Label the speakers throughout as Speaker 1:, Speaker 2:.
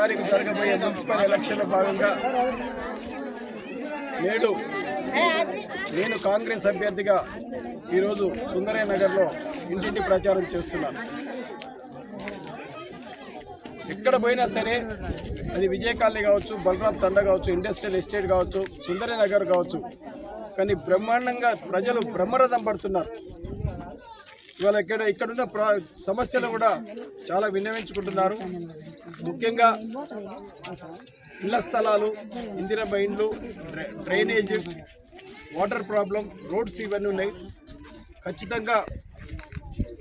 Speaker 1: తారీఖు జరగబోయే మున్సిపల్ ఎలక్షన్లో భాగంగా నేడు నేను కాంగ్రెస్ అభ్యర్థిగా ఈరోజు సుందరయ్య నగర్లో ఇంటింటి ప్రచారం చేస్తున్నాను. ఎక్కడ పోయినా సరే అది విజయ కాలనీ కావచ్చు బలరాం తండ కావచ్చు ఇండస్ట్రియల్ ఎస్టేట్ కావచ్చు సుందరయ్య నగర్ కావచ్చు. కానీ బ్రహ్మాండంగా ప్రజలు బ్రహ్మరథం పడుతున్నారు. ఇవాళ ఇక్కడ ఇక్కడున్న ప్ర సమస్యలు కూడా చాలా విన్నవించుకుంటున్నారు. ముఖ్యంగా ఇళ్ళ స్థలాలు ఇందిర ఇండ్లు డ్రైనేజ్ వాటర్ ప్రాబ్లం రోడ్స్ ఇవన్నీ ఉన్నాయి. ఖచ్చితంగా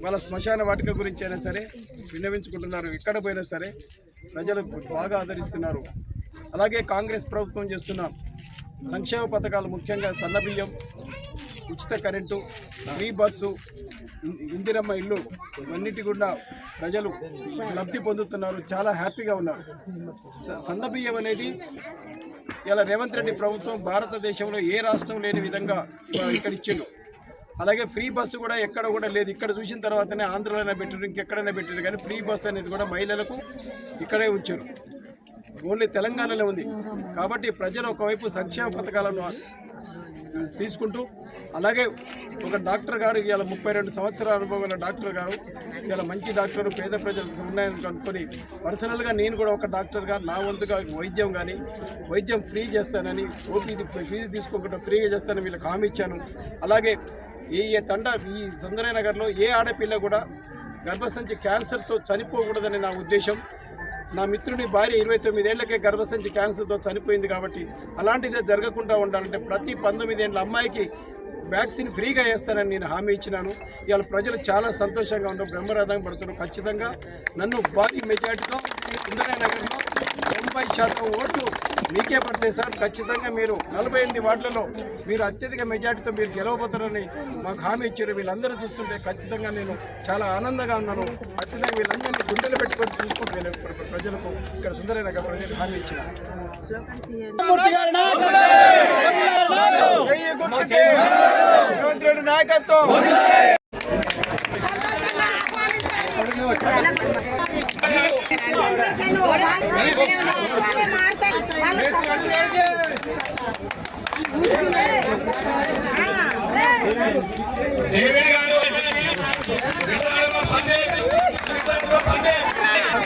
Speaker 1: వాళ్ళ శ్మశాన వాటిక గురించి అయినా సరే విన్నవించుకుంటున్నారు. ఎక్కడ పోయినా సరే ప్రజలు బాగా ఆదరిస్తున్నారు. అలాగే కాంగ్రెస్ ప్రభుత్వం చేస్తున్న సంక్షేమ పథకాలు ముఖ్యంగా సన్నబియ్యం ఉచిత కరెంటు ఫ్రీ బస్సు ఇందిరమ్మ ఇల్లు ఇవన్నిటి కూడా ప్రజలు లబ్ధి పొందుతున్నారు చాలా హ్యాపీగా ఉన్నారు. స- సన్నబియ్యం అనేది ఇలా రేవంత్ రెడ్డి ప్రభుత్వం భారతదేశంలో ఏ రాష్ట్రం లేని విధంగా ఇక్కడ ఇచ్చిండు. అలాగే ఫ్రీ బస్సు కూడా ఎక్కడ కూడా లేదు. ఇక్కడ చూసిన తర్వాతనే ఆంధ్రలోనే పెట్టారు ఇంకెక్కడైనా పెట్టారు కానీ ఫ్రీ బస్సు అనేది కూడా మహిళలకు ఇక్కడే ఉంచారు. ఓన్లీ తెలంగాణలో ఉంది. కాబట్టి ప్రజలు ఒకవైపు సంక్షేమ పథకాలను తీసుకుంటూ అలాగే ఒక డాక్టర్ గారు ఇవాళ ముప్పై రెండు సంవత్సరాల అనుభవం గల డాక్టర్ గారు ఇవాళ మంచి డాక్టర్ పేద ప్రజలకు ఉన్నాయని అనుకొని పర్సనల్గా నేను కూడా ఒక డాక్టర్గా నా వంతుగా వైద్యం కానీ వైద్యం ఫ్రీ చేస్తానని ఓపీ ఫీజు తీసుకోకుండా ఫ్రీగా చేస్తానని వీళ్ళకి హామీ ఇచ్చాను. అలాగే ఏ ఏ తండ ఈ సుందరనగర్లో ఏ ఆడపిల్ల కూడా గర్భసంచి క్యాన్సర్తో చనిపోకూడదని నా ఉద్దేశం. నా మిత్రుడి భార్య ఇరవై తొమ్మిదేళ్ళకే గర్భసంచి క్యాన్సర్తో చనిపోయింది కాబట్టి అలాంటిదే జరగకుండా ఉండాలంటే ప్రతి పంతొమ్మిదేళ్ళ అమ్మాయికి వ్యాక్సిన్ ఫ్రీగా వేస్తానని నేను హామీ ఇచ్చినాను. ఇవాళ ప్రజలు చాలా సంతోషంగా ఉన్నారు బ్రహ్మరథం పడుతున్నారు. ఖచ్చితంగా నన్ను భారీ మెజార్టీతో ఇంద్రయ్య నగర్లో తొంభై శాతం ఓట్లు మీకే పడతాయి సార్. ఖచ్చితంగా మీరు నలభై ఎనిమిది వార్డులలో మీరు అత్యధిక మెజార్టీతో మీరు గెలవబోతారని మాకు హామీ ఇచ్చారు. వీళ్ళందరూ చూస్తుంటే ఖచ్చితంగా నేను చాలా ఆనందంగా ఉన్నాను. ఖచ్చితంగా వీళ్ళందరినీ గుండెలు పెట్టుకొని ప్ర- ప్రజలకు ఇక్కడ సుందరయ్య నగర్ ప్రజలకు హామీ ఇచ్చిన. నాయకత్వం.
Speaker 2: దేవేడి గారు Big Lip, look like that.